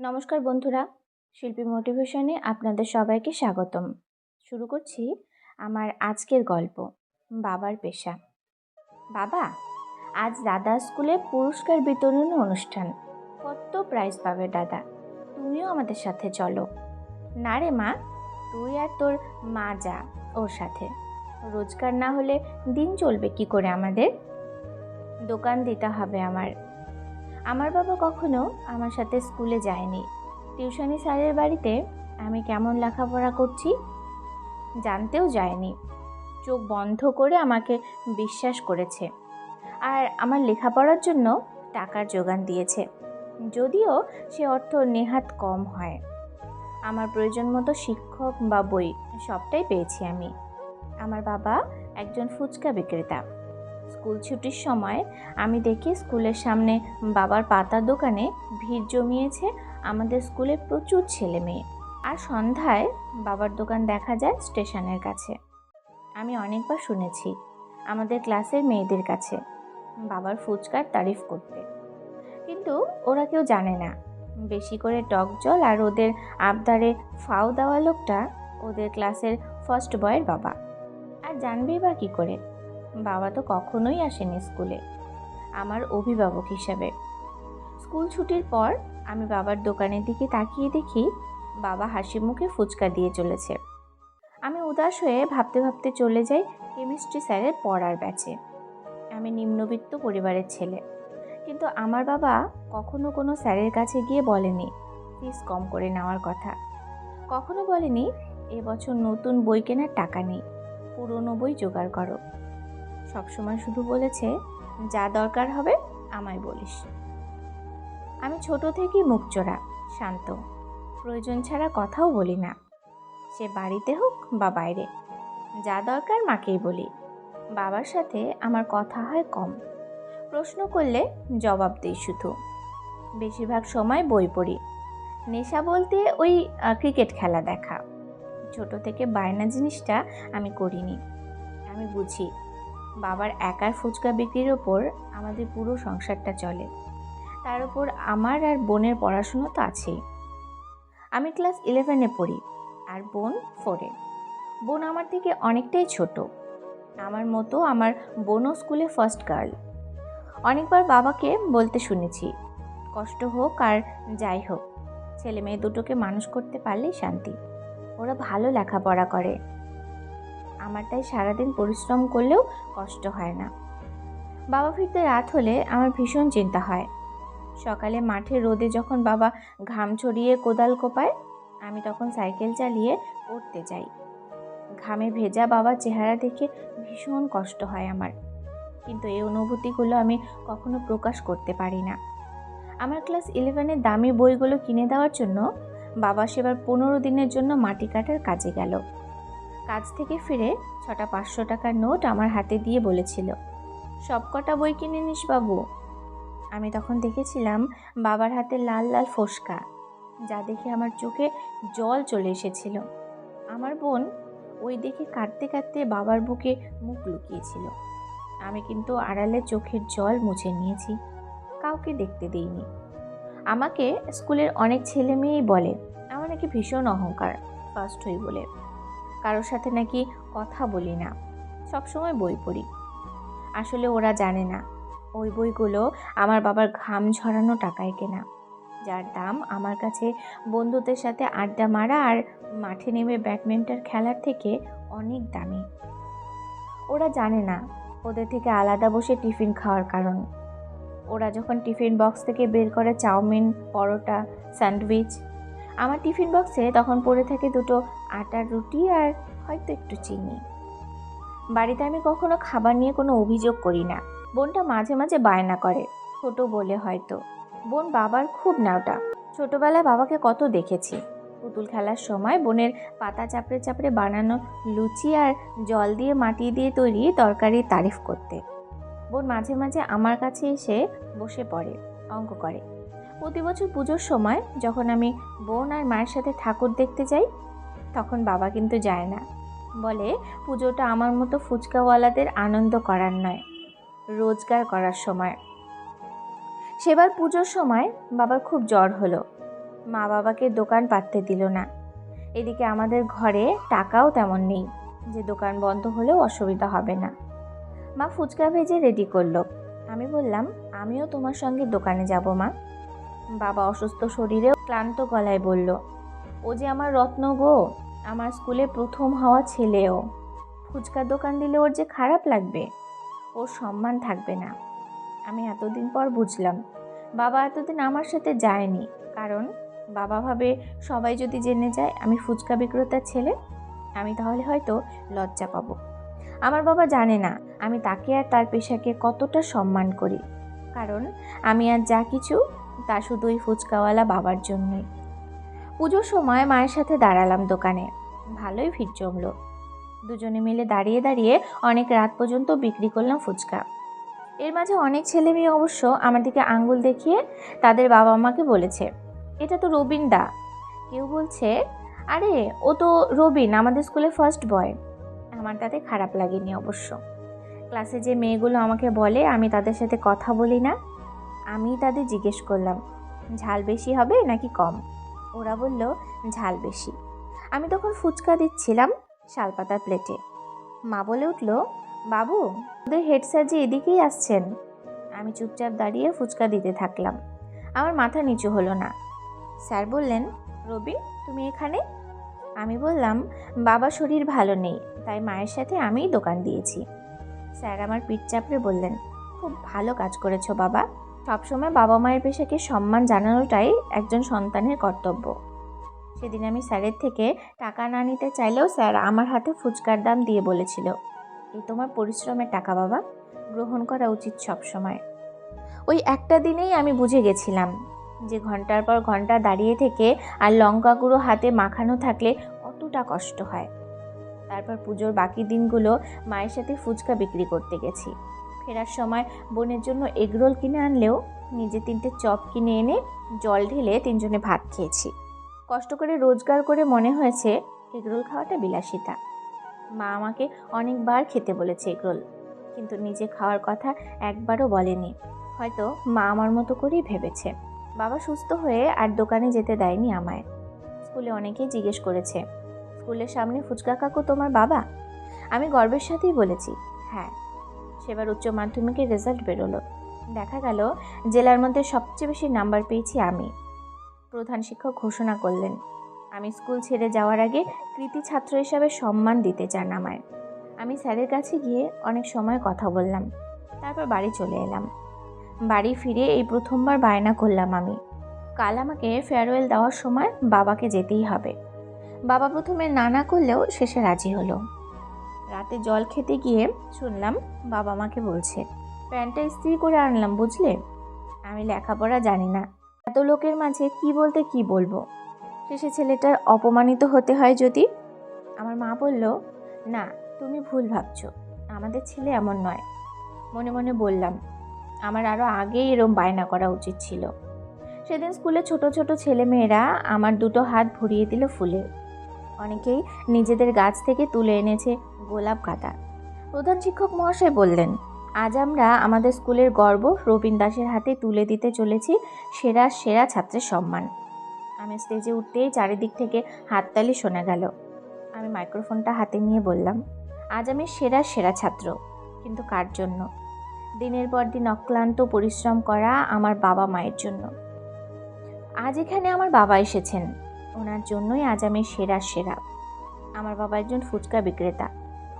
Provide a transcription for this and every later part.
নমস্কার বন্ধুরা, শিল্পী মোটিভেশনে আপনাদের সবাইকে স্বাগতম। শুরু করছি আমার আজকের গল্প, বাবার পেশা। বাবা, আজ দাদা স্কুলে পুরস্কার বিতরণ অনুষ্ঠান। কত প্রাইজ পাবে দাদা? তুমিও আমাদের সাথে চলো। না রে মা, তুই আর তোর মা যা ওর সাথে। রোজগার না হলে দিন চলবে কি করে আমাদের? দোকান দিতে হবে আমার। আমার বাবা কখনো আমার সাথে স্কুলে যায়নি। টিউশনি স্যারের বাড়িতে আমি কেমন লেখাপড়া করছি জানতেও যায়নি। চোখ বন্ধ করে আমাকে বিশ্বাস করেছে। আর আমার লেখাপড়ার জন্য টাকার যোগান দিয়েছে। যদিও সে অর্থ নেহাত কম হয়। আমার প্রয়োজন মতো শিক্ষক বা বই সবটাই পেয়েছি আমি। আমার বাবা একজন ফুচকা বিক্রেতা। স্কুল ছুটির সময় আমি দেখি স্কুলের সামনে বাবার পাতার দোকানে ভিড় জমিয়েছে আমাদের স্কুলে প্রচুর ছেলে মেয়ে। আর সন্ধ্যায় বাবার দোকান দেখা যায় স্টেশনের কাছে। আমি অনেকবার শুনেছি আমাদের ক্লাসের মেয়েদের কাছে বাবার ফুচকার তারিফ করতে। কিন্তু ওরা কেউ জানে না। বেশি করে টক জল আর ওদের আবদারে ফাও দেওয়া লোকটা ওদের ক্লাসের ফার্স্ট বয়ের বাবা। আর জানবেই বা কী করে? বাবা তো কখনোই আসেনি স্কুলে। আমার অভিভাবক হিসাবে। স্কুল ছুটির পর আমি বাবার দোকানের দিকে তাকিয়ে দেখি বাবা হাসি মুখে ফুচকা দিয়ে চলেছে। আমি উদাস হয়ে ভাবতে ভাবতে চলে যাই কেমিস্ট্রি স্যারের পড়ার ব্যাচে। আমি নিম্নবিত্ত পরিবারের ছেলে। কিন্তু আমার বাবা কখনো কোনো স্যারের কাছে গিয়ে বলেনি, ফিস কম করে নেওয়ার কথা। কখনো বলেনি এবছর নতুন বই কেনার টাকা নেই, পুরনো বই জোগাড় করো। সবসময় শুধু বলেছে, যা দরকার হবে, আমায় বলিস। আমি ছোট থেকেই মুখচোরা শান্ত। প্রয়োজন ছাড়া কথাও বলি না। সে বাড়িতে হোক বা বাইরে, যা দরকার মাকেই বলি। বাবার সাথে আমার কথা হয় কম। প্রশ্ন করলে জবাব দিই শুধু। বেশিরভাগ সময় বই পড়ি। নেশা বলতে ওই ক্রিকেট খেলা দেখা। ছোট থেকে বায়না জিনিসটা আমি করিনি। আমি বুঝি। বাবার একার ফুচকা বিক্রির ওপর আমাদের পুরো সংসারটা চলে। তার উপর আমার আর বোনের পড়াশুনো তো আছেই। আমি ক্লাস ইলেভেনে পড়ি, আর বোন ফোরে বোন আমার থেকে অনেকটাই ছোট। আমার মতো আমার বোনও স্কুলে ফার্স্ট গার্ল অনেকবার বাবাকে বলতে শুনেছি, কষ্ট হোক আর যাই হোক ছেলে মেয়ে দুটোকে মানুষ করতে পারলেই শান্তি। ওরা ভালো লেখাপড়া করে। আমার তাই সারাদিন পরিশ্রম করলেও কষ্ট হয় না। বাবা ফিরতে রাত হলে আমার ভীষণ চিন্তা হয়। সকালে মাঠে রোদে যখন বাবা ঘাম ছড়িয়ে কোদাল কোপায়, আমি তখন সাইকেল চালিয়ে পড়তে যাই। ঘামে ভেজা বাবার চেহারা দেখে ভীষণ কষ্ট হয় আমার। কিন্তু এই অনুভূতিগুলো আমি কখনো প্রকাশ করতে পারি না। আমার ক্লাস ইলেভেনের দামি বইগুলো কিনে দেওয়ার জন্য বাবা সেবার পনেরো দিনের জন্য মাটি কাটার কাজে গেল। কাজ থেকে ফিরে ছটা পাঁচশো টাকার নোট আমার হাতে দিয়ে বলেছিল, সব কটা বই কিনে নিস বাবু। আমি তখন দেখেছিলাম বাবার হাতে লাল লাল ফোসকা, যা দেখে আমার চোখে জল চলে এসেছিল। আমার বোন ওই দেখে কাঁদতে কাঁদতে বাবার বুকে মুখ লুকিয়েছিল। আমি কিন্তু আড়ালে চোখের জল মুছে নিয়েছি, কাউকে দেখতে দিইনি। আমাকে স্কুলের অনেক ছেলে মেয়েই বলে, আমার নাকি ভীষণ অহংকার ফার্স্ট হই বলে। কারোর সাথে নাকি কথা বলি না। সবসময় বই পড়ি। আসলে ওরা জানে না, ওই বইগুলো আমার বাবার ঘাম ঝরানো টাকায় কেনা। যার দাম আমার কাছে বন্ধুদের সাথে আড্ডা মারা আর মাঠে নেমে ব্যাডমিন্টন খেলার থেকে অনেক দামি। ওরা জানে না, ওদের থেকে আলাদা বসে টিফিন খাওয়ার কারণ। ওরা যখন টিফিন বক্স থেকে বের করে চাউমিন, পরোটা, স্যান্ডউইচ আমার টিফিন বক্সে তখন পড়ে থাকে দুটো আটার রুটি আর হয়তো একটু চিনি। বাড়িতে আমি কখনো খাবার নিয়ে কোনো অভিযোগ করি না। বোনটা মাঝে মাঝে বায়না করে, ছোট বলে হয়তো। বোন বাবার খুব নাওটা ছোটবেলায় বাবাকে কত দেখেছি। পুতুল খেলার সময় বোনের পাতা চাপড়ে চাপড়ে বানানো লুচি আর জল দিয়ে মাটি দিয়ে তৈরি তরকারি তারিফ করতে। বোন মাঝে মাঝে আমার কাছে এসে বসে পড়ে, অঙ্ক করে। প্রতি বছর পুজোর সময় যখন আমি বোন আর মায়ের সাথে ঠাকুর দেখতে যাই, তখন বাবা কিন্তু যায় না। বলে, পুজোটা আমার মতো ফুচকাওয়ালাদের আনন্দ করার নয়, রোজগার করার সময়। সেবার পুজোর সময় বাবার খুব জ্বর হলো। মা বাবাকে দোকান পাততে দিল না। এদিকে আমাদের ঘরে টাকাও তেমন নেই, যে দোকান বন্ধ হলেও অসুবিধা হবে না। মা ফুচকা ভেজে রেডি করল। আমি বললাম, আমিও তোমার সঙ্গে দোকানে যাব মা। বাবা অসুস্থ শরীরেও ক্লান্ত গলায় বলল, ও যে আমার রত্ন গো, আমার স্কুলে প্রথম হওয়া ছেলেও। ফুচকার দোকান দিলে ওর যে খারাপ লাগবে, ওর সম্মান থাকবে না। আমি এতদিন পর বুঝলাম, বাবা এতদিন আমার সাথে যায়নি। কারণ বাবা ভাবে সবাই যদি জেনে যায় আমি ফুচকা বিক্রেতার ছেলে, আমি তাহলে হয়তো লজ্জা পাবো। আমার বাবা জানে না আমি তাকে আর তার পেশাকে কতটা সম্মান করি। কারণ আমি আর যা কিছু তা শুধু ওই ফুচকাওয়ালা বাবার জন্যই। পুজোর সময় মায়ের সাথে দাঁড়ালাম দোকানে। ভালোই ভিড় জমলো। দুজনে মিলে দাঁড়িয়ে দাঁড়িয়ে অনেক রাত পর্যন্ত বিক্রি করলাম ফুচকা। এর মাঝে অনেক ছেলে মেয়ে অবশ্য আমার দিকে আঙ্গুল দেখিয়ে তাদের বাবা মাকে বলেছে, এটা তো রবিন দা। কেউ বলছে, আরে, ও তো রবিন, আমাদের স্কুলে ফার্স্ট বয় আমার তাতে খারাপ লাগেনি অবশ্য। ক্লাসে যে মেয়েগুলো আমাকে বলে, আমি তাদের সাথে কথা বলি না। আমি তাদের জিজ্ঞেস করলাম, ঝাল বেশি হবে নাকি কম? ওরা বলল, ঝাল বেশি। আমি তখন ফুচকা দিচ্ছিলাম শালপাতার প্লেটে। মা বলে উঠল, বাবু ওদের হেড স্যার যে এদিকেই আসছেন। আমি চুপচাপ দাঁড়িয়ে ফুচকা দিতে থাকলাম। আমার মাথা নিচু হলো না। স্যার বললেন রবিন তুমি এখানে? আমি বললাম, বাবা শরীর ভালো নেই, তাই মায়ের সাথে আমিই দোকান দিয়েছি। স্যার আমার পিঠ চাপড়ে বললেন, খুব ভালো কাজ করেছ বাবা। সবসময় বাবা মায়ের পেশাকে সম্মান জানানোটাই একজন সন্তানের কর্তব্য। সেদিন আমি স্যারের থেকে টাকা না নিতে চাইলেও স্যার আমার হাতে ফুচকার দাম দিয়ে বলেছিল, এই তোমার পরিশ্রমের টাকা বাবা, গ্রহণ করা উচিত সব সময় ওই একটা দিনেই আমি বুঝে গেছিলাম যে ঘণ্টার পর ঘণ্টা দাঁড়িয়ে থেকে আর লঙ্কা গুঁড়ো হাতে মাখানো থাকলে কতটা কষ্ট হয়। তারপর পুজোর বাকি দিনগুলো মায়ের সাথে ফুচকা বিক্রি করতে গেছি। ফেরার সময় বোনের জন্য এগরোল কিনে আনলেও নিজে তিনটে চপ কিনে এনে জল ঢেলে তিনজনে ভাত খেয়েছি। কষ্ট করে রোজগার করে মনে হয়েছে এগরোল খাওয়াটা বিলাসিতা। মা আমাকে অনেকবার খেতে বলেছে এগরোল, কিন্তু নিজে খাওয়ার কথা একবারও বলেনি। হয়তো মা আমার মতো করেই ভেবেছে। বাবা সুস্থ হয়ে আর দোকানে যেতে দেয়নি আমায়। স্কুলে অনেকেই জিজ্ঞেস করেছে, স্কুলের সামনে ফুচকা কাকু তোমার বাবা? আমি গর্বের সাথেই বলেছি হ্যাঁ। সেবার উচ্চ মাধ্যমিকের রেজাল্ট বেরোলো। দেখা গেল, জেলার মধ্যে সবচেয়ে বেশি নাম্বার পেয়েছি আমি। প্রধান শিক্ষক ঘোষণা করলেন, আমি স্কুল ছেড়ে যাওয়ার আগে কৃতি ছাত্র হিসাবে সম্মান দিতে চান আমায়। আমি স্যারের কাছে গিয়ে অনেক সময় কথা বললাম, তারপর বাড়ি চলে এলাম। বাড়ি ফিরে এই প্রথমবার বায়না করলাম আমি, কাল আমাকে ফেয়ারওয়েল দেওয়ার সময় বাবাকে যেতেই হবে। বাবা প্রথমে না না করলেও শেষে রাজি হলো। রাতে জল খেতে গিয়ে শুনলাম বাবা মাকে বলছে, প্যান্টটা ইস্ত্রি করে আনলাম, বুঝলে? আমি লেখাপড়া জানি না। এত লোকের মাঝে কি বলতে কি বলব? শেষে ছেলেটার অপমানিত হতে হয় যদি? আমার মা বলল, না, তুমি ভুল ভাবছ। আমাদের ছেলে এমন নয়। মনে মনে বললাম, আমার আরও আগেই এরম বায়না করা উচিত ছিল। সেদিন স্কুলে ছোট ছোট ছেলেমেয়েরা আমার দুটো হাত ভরিয়ে দিল ফুলে। অনেকেই নিজেদের গাছ থেকে তুলে এনেছে গোলাপ কাটা। প্রধান শিক্ষক মহাশয় বললেন, আজ আমরা আমাদের স্কুলের গর্ব রবীন দাসের হাতে তুলে দিতে চলেছি সেরা সেরা ছাত্রের সম্মান। আমি স্টেজে উঠতেই চারিদিক থেকে হাততালি শোনা গেল। আমি মাইক্রোফোনটা হাতে নিয়ে বললাম, আজ আমি সেরা সেরা ছাত্র, কিন্তু কার জন্য? দিনের পর দিন অক্লান্ত পরিশ্রম করা আমার বাবা মায়ের জন্য। আজ এখানে আমার বাবা এসেছেন। ওনার জন্যই আজ আমি সেরা সেরা। আমার বাবা একজন ফুচকা বিক্রেতা।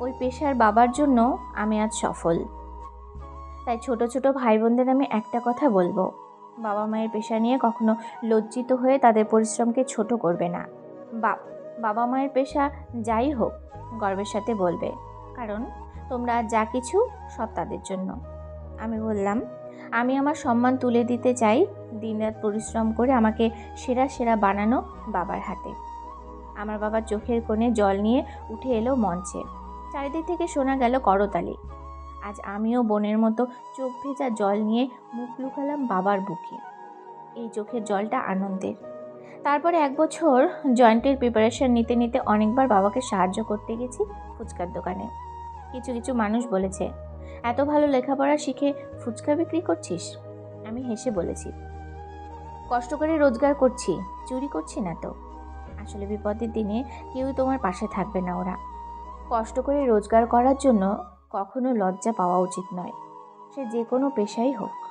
ওই পেশার বাবার জন্য আমি আজ সফল। তাই ছোট ছোট ভাই বোনদের আমি একটা কথা বলব। বাবা মায়ের পেশা নিয়ে কখনো লজ্জিত হয়ে তাদের পরিশ্রমকে ছোট করবে না। বা, বাবা মায়ের পেশা যাই হোক, গর্বের সাথে বলবে। কারণ তোমরা যা কিছু সব তাদের জন্য। আমি বললাম আমি আমার সম্মান তুলে দিতে চাই। দিনরাত পরিশ্রম করে আমাকে সেরা সেরা বানানো বাবার হাতে। আমার বাবা চোখের কোণে জল নিয়ে উঠে এলো মঞ্চে। চারিদিক থেকে শোনা গেল করতালি। আজ আমিও বোনের মতো চোখ ভেজা জল নিয়ে মুখ লুকালাম বাবার বুকে। এই চোখের জলটা আনন্দের তারপরে এক বছর জয়েন্টের প্রিপারেশন নিতে নিতে অনেকবার বাবাকে সাহায্য করতে গেছি ফুচকার দোকানে। কিছু কিছু মানুষ বলেছে এত ভালো লেখাপড়া শিখে ফুচকা বিক্রি করছিস? আমি হেসে বলেছি। কষ্ট করে রোজগার করছি, চুরি করছি না তো। আসলে বিপদের দিনে কেউ তোমার পাশে থাকবে না ওরা। কষ্ট করে রোজগার করার জন্য কখনো লজ্জা পাওয়া উচিত নয়। সে যে কোনো পেশাই হোক।